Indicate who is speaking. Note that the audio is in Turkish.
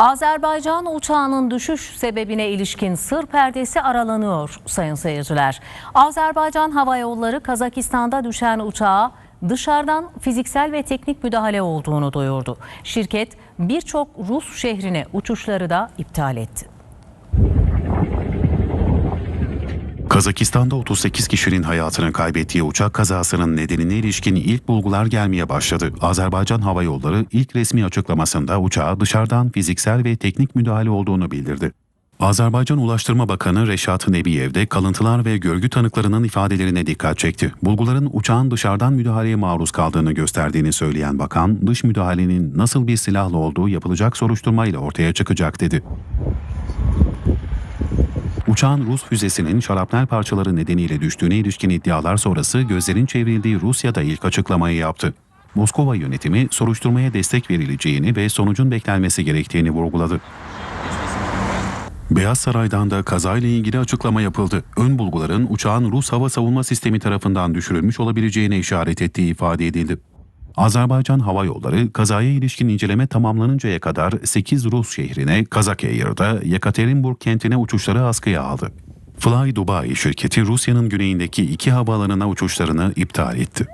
Speaker 1: Azerbaycan uçağının düşüş sebebine ilişkin sır perdesi aralanıyor sayın seyirciler. Azerbaycan Hava Yolları Kazakistan'da düşen uçağa dışarıdan fiziksel ve teknik müdahale olduğunu duyurdu. Şirket birçok Rus şehrine uçuşları da iptal etti.
Speaker 2: Kazakistan'da 38 kişinin hayatını kaybettiği uçak kazasının nedenine ilişkin ilk bulgular gelmeye başladı. Azerbaycan Hava Yolları ilk resmi açıklamasında uçağa dışarıdan fiziksel ve teknik müdahale olduğunu bildirdi. Azerbaycan Ulaştırma Bakanı Reşat Nebiyev de kalıntılar ve görgü tanıklarının ifadelerine dikkat çekti. Bulguların uçağın dışarıdan müdahaleye maruz kaldığını gösterdiğini söyleyen bakan, dış müdahalenin nasıl bir silahla olduğu yapılacak soruşturmayla ortaya çıkacak dedi. Uçağın Rus füzesinin şarapnel parçaları nedeniyle düştüğüne ilişkin iddialar sonrası gözlerin çevrildiği Rusya'da ilk açıklamayı yaptı. Moskova yönetimi soruşturmaya destek verileceğini ve sonucun beklenmesi gerektiğini vurguladı. Beyaz Saray'dan da kazayla ilgili açıklama yapıldı. Ön bulguların uçağın Rus hava savunma sistemi tarafından düşürülmüş olabileceğine işaret ettiği ifade edildi. Azerbaycan Hava Yolları kazaya ilişkin inceleme tamamlanıncaya kadar 8 Rus şehrine Kazak Air'da Yekaterinburg kentine uçuşları askıya aldı. Fly Dubai şirketi Rusya'nın güneyindeki iki havaalanına uçuşlarını iptal etti.